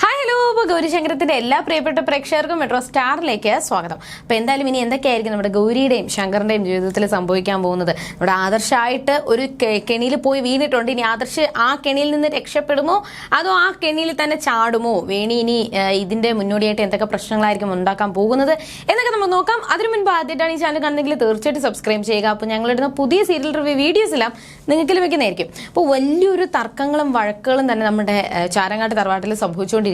Hi hello അപ്പോൾ ഗൗരിശങ്കരത്തിന്റെ എല്ലാ പ്രിയപ്പെട്ട പ്രേക്ഷകർക്കും മെട്രോ സ്റ്റാറിലേക്ക് സ്വാഗതം. അപ്പോൾ എന്തായാലും ഇനി എന്തൊക്കെയായിരിക്കും നമ്മുടെ ഗൗരിയുടെയും ശങ്കറിന്റെയും ജീവിതത്തിൽ സംഭവിക്കാൻ പോകുന്നത്? നമ്മുടെ ആദർശമായിട്ട് ഒരു കെണിയിൽ പോയി വീണിട്ടുണ്ട്. ഇനി ആദർശ് ആ കെണിയിൽ നിന്ന് രക്ഷപ്പെടുമോ? അതോ ആ കെണിയിൽ തന്നെ ചാടുമോ? വേണി ഇനി ഇതിന്റെ മുന്നോടിയായിട്ട് എന്തൊക്കെ പ്രശ്നങ്ങളായിരിക്കും ഉണ്ടാക്കാൻ പോകുന്നത്? എന്നൊക്കെ നമ്മൾ നോക്കാം. അതിനു മുൻപ് ആദ്യമായിട്ടാണ് ഈ ചാനൽ കണ്ടെങ്കിൽ തീർച്ചയായിട്ടും സബ്സ്ക്രൈബ് ചെയ്യുക. അപ്പോൾ ഞങ്ങളിടുന്ന പുതിയ സീരിയൽ റിവ്യൂ വീഡിയോസ് എല്ലാം നിങ്ങൾക്ക് ലഭിക്കുന്നതായിരിക്കും അപ്പോൾ വലിയൊരു തർക്കങ്ങളും വഴക്കുകളും തന്നെ നമ്മുടെ ചാരങ്ങാട്ട് തറവാട്ടിൽ സംഭവിച്ചുകൊണ്ടിരിക്കുകയാണ്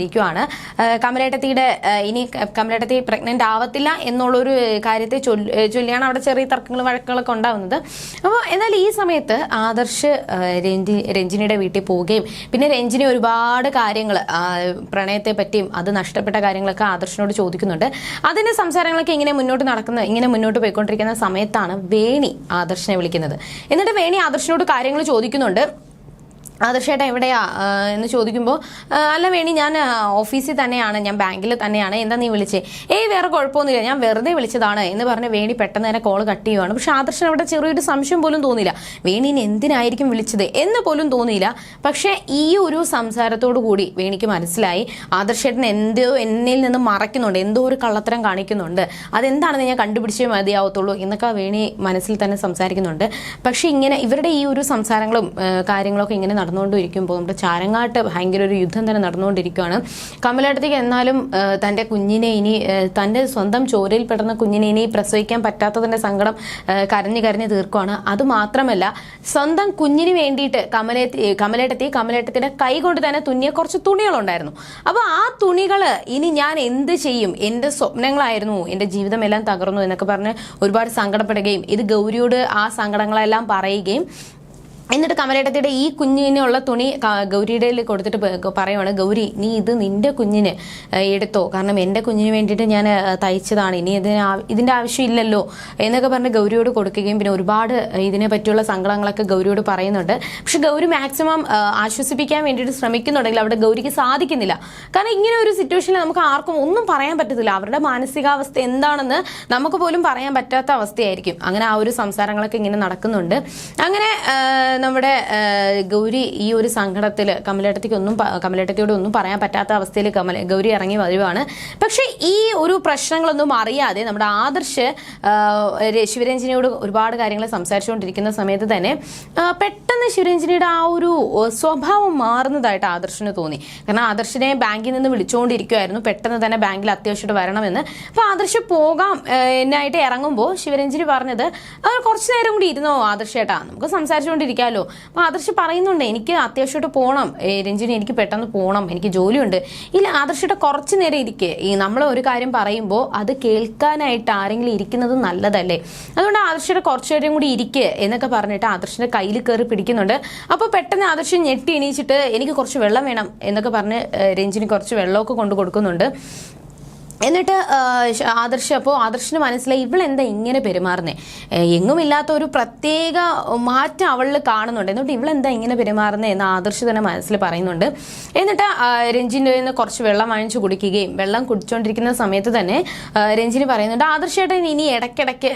ആ, കമലേട്ടത്തിയുടെ ഇനി കമലേട്ടത്തി പ്രഗ്നന്റ് ആവത്തില്ല എന്നുള്ളൊരു കാര്യത്തെ ചൊല്ലിയാണ് അവിടെ ചെറിയ തർക്കങ്ങളും വഴക്കുകളൊക്കെ ഉണ്ടാവുന്നത്. അപ്പോൾ എന്നാൽ ഈ സമയത്ത് ആദർശ് രഞ്ജി രഞ്ജിനിയുടെ വീട്ടിൽ പോവുകയും പിന്നെ രഞ്ജിനി ഒരുപാട് കാര്യങ്ങൾ പ്രണയത്തെ പറ്റിയും അത് നഷ്ടപ്പെട്ട കാര്യങ്ങളൊക്കെ ആദർശിനോട് ചോദിക്കുന്നുണ്ട്. അതിന്റെ സംസാരങ്ങളൊക്കെ ഇങ്ങനെ മുന്നോട്ട് നടക്കുന്ന ഇങ്ങനെ മുന്നോട്ട് പോയിക്കൊണ്ടിരിക്കുന്ന സമയത്താണ് വേണി ആദർശിനെ വിളിക്കുന്നത്. എന്നിട്ട് വേണി ആദർശിനോട് കാര്യങ്ങൾ ചോദിക്കുന്നുണ്ട്. ആദർശേട്ടാ എവിടെയാ എന്ന് ചോദിക്കുമ്പോൾ അല്ല വേണി ഞാൻ ഓഫീസിൽ തന്നെയാണ് ഞാൻ ബാങ്കിൽ തന്നെയാണ് എന്താ നീ വിളിച്ചേ? ഏയ് വേറെ കുഴപ്പമൊന്നുമില്ല ഞാൻ വെറുതെ വിളിച്ചതാണ് എന്ന് പറഞ്ഞ് വേണി പെട്ടെന്ന് തന്നെ കോൾ കട്ട് ചെയ്യുവാണ്. പക്ഷെ ആദർശൻ അവിടെ ചെറിയൊരു സംശയം പോലും തോന്നിയില്ല. വേണിനെ എന്തിനായിരിക്കും വിളിച്ചത് എന്ന് പോലും തോന്നിയില്ല. പക്ഷേ ഈ ഒരു സംസാരത്തോടു കൂടി വേണിക്ക് മനസ്സിലായി ആദർശേട്ടൻ എന്തോ എന്നിൽ നിന്ന് മറയ്ക്കുന്നുണ്ട് എന്തോ ഒരു കള്ളത്തരം കാണിക്കുന്നുണ്ട്. അതെന്താണെന്ന് ഞാൻ കണ്ടുപിടിച്ചേ മതിയാവത്തുള്ളൂ എന്നൊക്കെ വേണി മനസ്സിൽ തന്നെ സംസാരിക്കുന്നുണ്ട്. പക്ഷെ ഇങ്ങനെ ഇവരുടെ ഈ ഒരു സംസാരങ്ങളും കാര്യങ്ങളൊക്കെ ഇങ്ങനെ നടന്നുകൊണ്ടിരിക്കുമ്പോൾ നമ്മുടെ ചാരങ്ങാട്ട് ഭയങ്കര ഒരു യുദ്ധം തന്നെ നടന്നുകൊണ്ടിരിക്കുകയാണ്. കമലേട്ടത്തേക്ക് എന്നാലും തന്റെ കുഞ്ഞിനെ ഇനി തന്റെ സ്വന്തം ചോരയിൽ പെടുന്ന കുഞ്ഞിനെ ഇനി പ്രസവിക്കാൻ പറ്റാത്തതിന്റെ സങ്കടം കരഞ്ഞു കരഞ്ഞ് തീർക്കുകയാണ് അതുമാത്രമല്ല സ്വന്തം കുഞ്ഞിന് വേണ്ടിയിട്ട് കമലേത്തി കമലേട്ടത്തി കമലേട്ടത്തിന്റെ കൈ കൊണ്ട് തന്നെ തുന്നിയ കുറച്ച് തുണികളുണ്ടായിരുന്നു. അപ്പോൾ ആ തുണികൾ ഇനി ഞാൻ എന്ത് ചെയ്യും? എന്റെ സ്വപ്നങ്ങളായിരുന്നു. എന്റെ ജീവിതമെല്ലാം തകർന്നു എന്നൊക്കെ പറഞ്ഞ് ഒരുപാട് സങ്കടപ്പെടുകയും ഇത് ഗൗരിയോട് ആ സങ്കടങ്ങളെല്ലാം പറയുകയും എന്നിട്ട് കമലേട്ടത്തിയുടെ ഈ കുഞ്ഞിനുള്ള തുണി ഗൗരിയുടെ കൊടുത്തിട്ട് പറയുവാണ് ഗൗരി നീ ഇത് നിന്റെ കുഞ്ഞിന് എടുത്തോ. കാരണം എന്റെ കുഞ്ഞിന് വേണ്ടിയിട്ട് ഞാൻ തയ്ച്ചതാണ്. ഇനി ഇതിന് ഇതിന്റെ ആവശ്യമില്ലല്ലോ എന്നൊക്കെ പറഞ്ഞ് ഗൗരിയോട് കൊടുക്കുകയും പിന്നെ ഒരുപാട് ഇതിനെ പറ്റിയുള്ള സങ്കടങ്ങളൊക്കെ ഗൗരിയോട് പറയുന്നുണ്ട്. പക്ഷെ ഗൗരി മാക്സിമം ആശ്വസിപ്പിക്കാൻ വേണ്ടിയിട്ട് ശ്രമിക്കുന്നുണ്ടെങ്കിൽ അവിടെ ഗൗരിക്ക് സാധിക്കുന്നില്ല. കാരണം ഇങ്ങനെ ഒരു സിറ്റുവേഷനിൽ നമുക്ക് ആർക്കും ഒന്നും പറയാൻ പറ്റത്തില്ല. അവരുടെ മാനസികാവസ്ഥ എന്താണെന്ന് നമുക്ക് പോലും പറയാൻ പറ്റാത്ത അവസ്ഥയായിരിക്കും. അങ്ങനെ ആ ഒരു സംസാരങ്ങളൊക്കെ ഇങ്ങനെ നടക്കുന്നുണ്ട്. അങ്ങനെ നമ്മുടെ ഗൗരി ഈ ഒരു സങ്കടത്തിൽ കമലേട്ടത്തിക്ക് ഒന്നും കമലേട്ടത്തിയോട് ഒന്നും പറയാൻ പറ്റാത്ത അവസ്ഥയിൽ കമല ഗൗരി ഇറങ്ങി വരുവാണ്. പക്ഷേ ഈ ഒരു പ്രശ്നങ്ങളൊന്നും അറിയാതെ നമ്മുടെ ആദർശ് ശിവരഞ്ജിനിയോട് ഒരുപാട് കാര്യങ്ങൾ സംസാരിച്ചുകൊണ്ടിരിക്കുന്ന സമയത്ത് തന്നെ പെട്ടെന്ന് ശിവരഞ്ജനിയുടെ ആ ഒരു സ്വഭാവം മാറുന്നതായിട്ട് ആദർശിന് തോന്നി. കാരണം ആദർശിനെ ബാങ്കിൽ നിന്ന് വിളിച്ചുകൊണ്ടിരിക്കുമായിരുന്നു പെട്ടെന്ന് തന്നെ ബാങ്കിൽ അത്യാവശ്യമായിട്ട് വരണമെന്ന്. അപ്പോൾ ആദർശ് പോകാം എന്നായിട്ട് ഇറങ്ങുമ്പോൾ ശിവരഞ്ജനി പറഞ്ഞത് "ആ, കുറച്ച് നേരം കൂടി ഇരുന്നോ ആദർശേട്ടാ നമുക്ക് സംസാരിച്ചുകൊണ്ടിരിക്കാമല്ലോ അപ്പോൾ ആദർശ് പറയുന്നുണ്ട് എനിക്ക് അത്യാവശ്യമായിട്ട് പോകണം രഞ്ജിനി എനിക്ക് പെട്ടെന്ന് പോകണം എനിക്ക് ജോലിയുണ്ട്. ഇല്ല ആദർശയുടെ കുറച്ച് നേരം ഇരിക്കെ. ഈ നമ്മൾ ഒരു കാര്യം പറയുമ്പോൾ അത് കേൾക്കാനായിട്ട് ആരെങ്കിലും ഇരിക്കുന്നത് നല്ലതല്ലേ? അതുകൊണ്ട് ആദർശയുടെ കുറച്ച് നേരം കൂടി ഇരിക്കെ എന്നൊക്കെ പറഞ്ഞിട്ട് ആദർശിന്റെ കയ്യിൽ കയറി പിടിക്കുന്നുണ്ട്. അപ്പോൾ പെട്ടെന്ന് ആദർശ് ഞെട്ടി എണീച്ചിട്ട് എനിക്ക് കുറച്ച് വെള്ളം വേണം എന്നൊക്കെ പറഞ്ഞ് രഞ്ജിനി കുറച്ച് വെള്ളമൊക്കെ കൊണ്ടു കൊടുക്കുന്നുണ്ട്. എന്നിട്ട് ആദർശ അപ്പോൾ ആദർശിന് മനസ്സിലായി ഇവളെന്താ ഇങ്ങനെ പെരുമാറുന്നത് എങ്ങും എങ്ങുമില്ലാത്ത ഒരു പ്രത്യേക മാറ്റം അവളിൽ കാണുന്നുണ്ട്. എന്നിട്ട് ഇവളെന്താ ഇങ്ങനെ പെരുമാറുന്നത് എന്ന് ആദർശ് തന്നെ മനസ്സിൽ പറയുന്നുണ്ട്. എന്നിട്ട് രഞ്ജിന്റെ നിന്ന് കുറച്ച് വെള്ളം വാങ്ങിച്ചു കുടിക്കുകയും വെള്ളം കുടിച്ചുകൊണ്ടിരിക്കുന്ന സമയത്ത് തന്നെ രഞ്ജിന് പറയുന്നുണ്ട് ആദർശേട്ടൻ ഇനി ഇടയ്ക്കിടയ്ക്ക്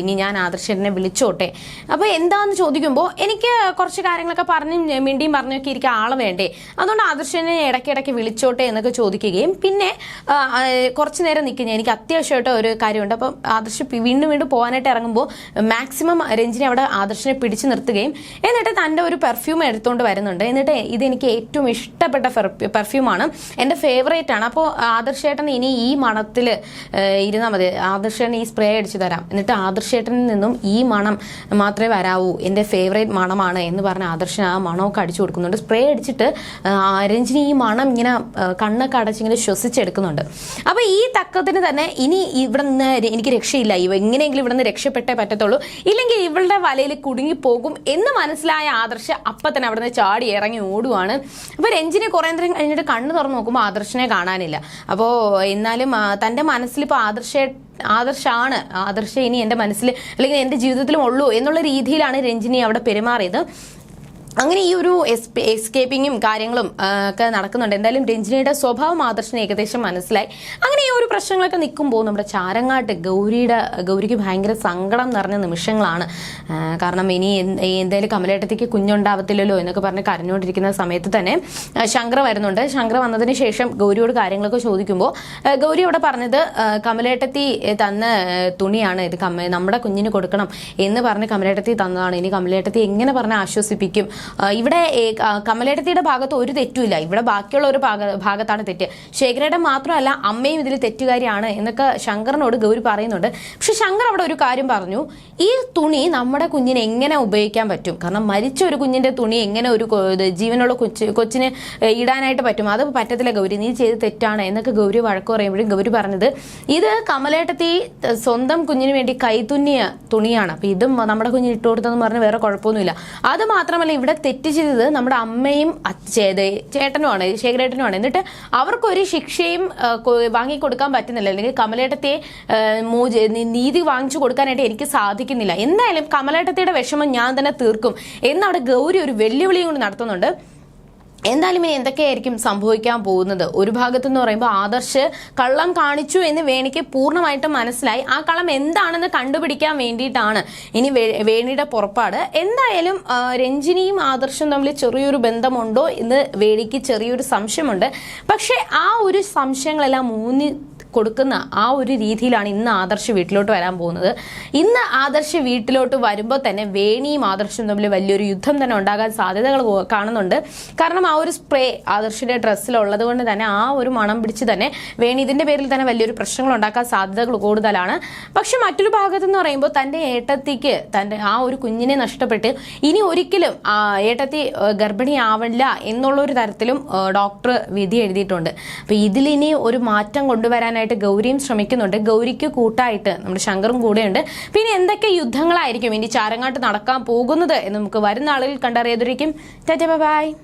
ഇനി ഞാൻ ആദർശേട്ടനെ വിളിച്ചോട്ടെ. അപ്പോൾ എന്താന്ന് ചോദിക്കുമ്പോൾ എനിക്ക് കുറച്ച് കാര്യങ്ങളൊക്കെ പറഞ്ഞും മിണ്ടിയും പറഞ്ഞൊക്കെ ഇരിക്കുക ആൾ വേണ്ടേ? അതുകൊണ്ട് ആദർശനെ ഇടയ്ക്കിടയ്ക്ക് വിളിച്ചോട്ടെ എന്നൊക്കെ ചോദിക്കുകയും പിന്നെ കുറച്ച് നേരം നിൽക്കുന്ന എനിക്ക് അത്യാവശ്യമായിട്ട് ഒരു കാര്യമുണ്ട്. അപ്പം ആദർശ് വീണ്ടും വീണ്ടും പോകാനായിട്ട് ഇറങ്ങുമ്പോൾ മാക്സിമം രഞ്ജിനി അവിടെ ആദർശിനെ പിടിച്ചു നിർത്തുകയും എന്നിട്ട് തന്റെ ഒരു പെർഫ്യൂം എടുത്തുകൊണ്ട് വരുന്നുണ്ട്. എന്നിട്ട് ഇതെനിക്ക് ഏറ്റവും ഇഷ്ടപ്പെട്ട പെർഫ്യൂമാണ് എന്റെ ഫേവറേറ്റ് ആണ്. അപ്പോൾ ആദർശേട്ടൻ ഇനി ഈ മണത്തിൽ ഇരുന്നാൽ മതി. ആദർശേട്ടൻ ഈ സ്പ്രേ അടിച്ചു തരാം. എന്നിട്ട് ആദർശേട്ടനിൽ നിന്നും ഈ മണം മാത്രമേ വരാവൂ. എന്റെ ഫേവറേറ്റ് മണമാണ് എന്ന് പറഞ്ഞ ആദർശൻ ആ മണമൊക്കെ അടിച്ചു കൊടുക്കുന്നുണ്ട്. സ്പ്രേ അടിച്ചിട്ട് രഞ്ജിനി ഈ മണം ഇങ്ങനെ കണ്ണൊക്കെ അടച്ചിങ്ങനെ ശ്വസിച്ചെടുക്കുന്നുണ്ട്. അപ്പോൾ ഈ തക്കത്തിന് തന്നെ ഇനി ഇവിടെ നിന്ന് എനിക്ക് രക്ഷയില്ല. ഇവ എങ്ങനെയെങ്കിലും ഇവിടെ നിന്ന് രക്ഷപ്പെട്ടേ പറ്റത്തുള്ളൂ. ഇല്ലെങ്കിൽ ഇവളുടെ വലയിൽ കുടുങ്ങിപ്പോകും എന്ന് മനസ്സിലായ ആദർശ അപ്പം തന്നെ അവിടെ ചാടി ഇറങ്ങി ഓടുവാണ്. അപ്പോൾ രഞ്ജിനെ കുറേ നേരം കഴിഞ്ഞിട്ട് കണ്ണ് തുറന്ന് നോക്കുമ്പോൾ ആദർശനെ കാണാനില്ല. അപ്പോൾ എന്നാലും തന്റെ തന്റെ മനസ്സിലിപ്പോൾ ആദർശ ആദർശാണ്. ആദർശ ഇനി എന്റെ മനസ്സിൽ അല്ലെങ്കിൽ എന്റെ ജീവിതത്തിലും ഉള്ളൂ എന്നുള്ള രീതിയിലാണ് രഞ്ജിനി അവിടെ പെരുമാറിയത്. അങ്ങനെ ഈ ഒരു എസ്കേപ്പിങ്ങും കാര്യങ്ങളും ഒക്കെ നടക്കുന്നുണ്ട്. എന്തായാലും രഞ്ജിനിയുടെ സ്വഭാവം ആദർശന് ഏകദേശം മനസ്സിലായി. അങ്ങനെ ഈ ഒരു പ്രശ്നങ്ങളൊക്കെ നിൽക്കുമ്പോൾ നമ്മുടെ ചാരങ്ങാട്ട് ഗൗരിയുടെ ഗൗരിക്ക് ഭയങ്കര സങ്കടം നിറഞ്ഞ നിമിഷങ്ങളാണ്. കാരണം ഇനി എന്തായാലും കമലേട്ടത്തേക്ക് കുഞ്ഞുണ്ടാവത്തില്ലല്ലോ എന്നൊക്കെ പറഞ്ഞ് കരഞ്ഞുകൊണ്ടിരിക്കുന്ന സമയത്ത് തന്നെ ശങ്കർ വരുന്നുണ്ട്. ശങ്കർ വന്നതിന് ശേഷം ഗൗരിയോട് കാര്യങ്ങളൊക്കെ ചോദിക്കുമ്പോൾ ഗൗരി അവിടെ പറഞ്ഞത് കമലേട്ടത്തി തന്ന തുണിയാണ് ഇത് നമ്മുടെ കുഞ്ഞിന് കൊടുക്കണം എന്ന് പറഞ്ഞ് കമലേട്ടത്തി തന്നതാണ്. ഇനി കമലേട്ടത്തി എങ്ങനെ പറഞ്ഞ് ആശ്വസിപ്പിക്കും? ഇവിടെ കമലേടത്തിയുടെ ഭാഗത്ത് ഒരു തെറ്റുമില്ല. ഇവിടെ ബാക്കിയുള്ള ഒരു ഭാഗ ഭാഗത്താണ് തെറ്റ്. ശേഖരയുടെ മാത്രമല്ല അമ്മയും ഇതിൽ തെറ്റുകാരിയാണ് എന്നൊക്കെ ശങ്കറിനോട് ഗൗരി പറയുന്നുണ്ട്. പക്ഷെ ശങ്കർ അവിടെ ഒരു കാര്യം പറഞ്ഞു. ഈ തുണി നമ്മുടെ കുഞ്ഞിനെ എങ്ങനെ ഉപയോഗിക്കാൻ പറ്റും? കാരണം മരിച്ച ഒരു കുഞ്ഞിന്റെ തുണി എങ്ങനെ ഒരു ജീവനുള്ള കൊച്ച് കൊച്ചിന് ഇടാനായിട്ട് പറ്റും? അത് പറ്റത്തില്ല ഗൗരി. നീ ചെയ്ത് തെറ്റാണ് എന്നൊക്കെ ഗൗരി വഴക്ക് പറയുമ്പോഴും ഗൗരി പറഞ്ഞത്. ഇത് കമലേട്ടത്തി സ്വന്തം കുഞ്ഞിന് വേണ്ടി കൈതുന്നിയ തുണിയാണ്. അപ്പൊ ഇതും നമ്മുടെ കുഞ്ഞിന് ഇട്ട് കൊടുത്തെന്ന് പറഞ്ഞ് വേറെ കുഴപ്പമൊന്നുമില്ല. അത് മാത്രമല്ല ഇവിടെ തെറ്റ് ചെയ്തത് നമ്മുടെ അമ്മയും ചേട്ടനുമാണ് ശേഖരേട്ടനുമാണ്. എന്നിട്ട് അവർക്കൊരു ശിക്ഷയും വാങ്ങിക്കൊടുക്കാൻ പറ്റുന്നില്ല. അല്ലെങ്കിൽ കമലേട്ടത്തെ നീതി വാങ്ങിച്ചു കൊടുക്കാനായിട്ട് എനിക്ക് സാധിക്കുന്നില്ല. എന്തായാലും കമലേട്ടത്തിയുടെ വിഷമം ഞാൻ തന്നെ തീർക്കും. എന്നവിടെ ഗൗരി ഒരു വെല്ലുവിളിയും കൊണ്ട് നടത്തുന്നുണ്ട്. എന്തായാലും ഇനി എന്തൊക്കെയായിരിക്കും സംഭവിക്കാൻ പോകുന്നത്? ഒരു ഭാഗത്തു നിന്ന് പറയുമ്പോൾ ആദർശ് കള്ളം കാണിച്ചു എന്ന് വേണിക്ക് പൂർണമായിട്ട് മനസ്സിലായി. ആ കള്ളം എന്താണെന്ന് കണ്ടുപിടിക്കാൻ വേണ്ടിയിട്ടാണ് ഇനി വേണിയുടെ പുറപ്പാട്. എന്തായാലും രഞ്ജിനിയും ആദർശും തമ്മിൽ ചെറിയൊരു ബന്ധമുണ്ടോ എന്ന് വേണിക്ക് ചെറിയൊരു സംശയമുണ്ട്. പക്ഷെ ആ ഒരു സംശയങ്ങളെല്ലാം ഊന്നി കൊടുക്കുന്ന ആ ഒരു രീതിയിലാണ് ഇന്ന് ആദർശ് വീട്ടിലോട്ട് വരാൻ പോകുന്നത്. ഇന്ന് ആദർശ് വീട്ടിലോട്ട് വരുമ്പോൾ തന്നെ വേണിയും ആദർശും തമ്മിൽ വലിയൊരു യുദ്ധം തന്നെ ഉണ്ടാകാൻ സാധ്യതകൾ കാണുന്നുണ്ട്. കാരണം ആ ഒരു സ്പ്രേ ആദർശിന്റെ ഡ്രസ്സിലുള്ളത് കൊണ്ട് തന്നെ ആ ഒരു മണം പിടിച്ച് തന്നെ വേണി ഇതിന്റെ പേരിൽ തന്നെ വലിയൊരു പ്രശ്നങ്ങൾ ഉണ്ടാക്കാൻ സാധ്യതകൾ കൂടുതലാണ്. പക്ഷെ മറ്റൊരു ഭാഗത്ത് എന്ന് പറയുമ്പോൾ തന്റെ ഏട്ടത്തിക്ക് തന്റെ ആ ഒരു കുഞ്ഞിനെ നഷ്ടപ്പെട്ട് ഇനി ഒരിക്കലും ഏട്ടത്തി ഗർഭിണിയാവില്ല എന്നുള്ള ഒരു തരത്തിലും ഡോക്ടർ വിധി എഴുതിയിട്ടുണ്ട്. അപ്പോൾ ഇതിലിനി ഒരു മാറ്റം കൊണ്ടുവരാനായിട്ട് ഗൗരിയും ശ്രമിക്കുന്നുണ്ട്. ഗൗരിക്ക് കൂട്ടായിട്ട് നമ്മുടെ ശങ്കറും കൂടെയുണ്ട്. പിന്നെ എന്തൊക്കെ യുദ്ധങ്ങളായിരിക്കും ഇനി ചാരങ്ങാട്ട് നടക്കാൻ പോകുന്നത് എന്ന് നമുക്ക് വരുന്ന ആളുകൾ കണ്ടറിയാതിരിക്കും. ടാറ്റ ബൈ.